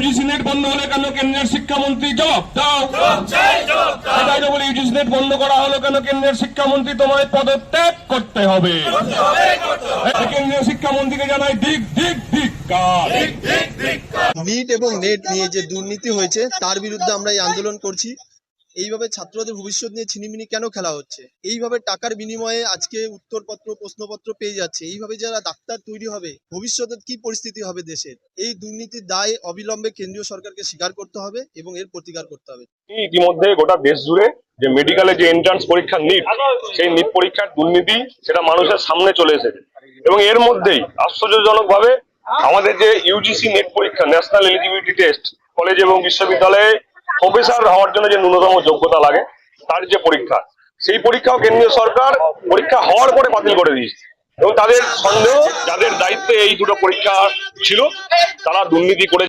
UGC net বন্ধ হলে কেন কেন্দ্রের শিক্ষামন্ত্রী জবাব দাও। সেটাই তো বলি ইউজিসি নেট বন্ধ করা হলো কেন কেন্দ্রের শিক্ষামন্ত্রী? তোমায় পদত্যাগ করতে হবে। কেন্দ্রীয় শিক্ষামন্ত্রীকে জানাই দিক দিক দিক কার নিট এবং নেট নিয়ে যে দুর্নীতি হয়েছে তার বিরুদ্ধে আমরা এই আন্দোলন করছি। এইভাবে ছাত্রদের ভবিষ্যৎ নিয়ে ছিনিমিনি কেন খেলা হচ্ছে? এইভাবে টাকার বিনিময়ে আজকে উত্তরপত্র, প্রশ্নপত্র পেয়ে যাচ্ছে। এইভাবে যারা ডাক্তার তৈরি হবে, ভবিষ্যতে কি পরিস্থিতি হবে দেশের? এই দুর্নীতির দায় অবিলম্বে কেন্দ্রীয় সরকারকে স্বীকার করতে হবে এবং এর প্রতিকার করতে হবে। ইতিমধ্যে গোটা দেশ জুড়ে যে মেডিকেলে যে এন্ট্রান্স পরীক্ষা নিট সেই নিট পরীক্ষার দুর্নীতি সেটা মানুষের সামনে চলে এসেছে। এবং এর মধ্যেই আশ্চর্যজনক ভাবে আমাদের যে ইউজিসি নেট পরীক্ষা ন্যাশনাল এলিজিবিলিটি টেস্ট কলেজ এবং বিশ্ববিদ্যালয়ে প্রফেসর হওয়ার জন্য যে ন্যূনতম যোগ্যতা লাগে, তার যে পরীক্ষা, সেই পরীক্ষাও কেন্দ্রীয় সরকার পরীক্ষা হওয়ার পরে বাতিল করে দিয়েছে। এবং তাদের সন্দেহ, যাদের দায়িত্বে এই দুটো পরীক্ষা ছিল, তারা দুর্নীতি করে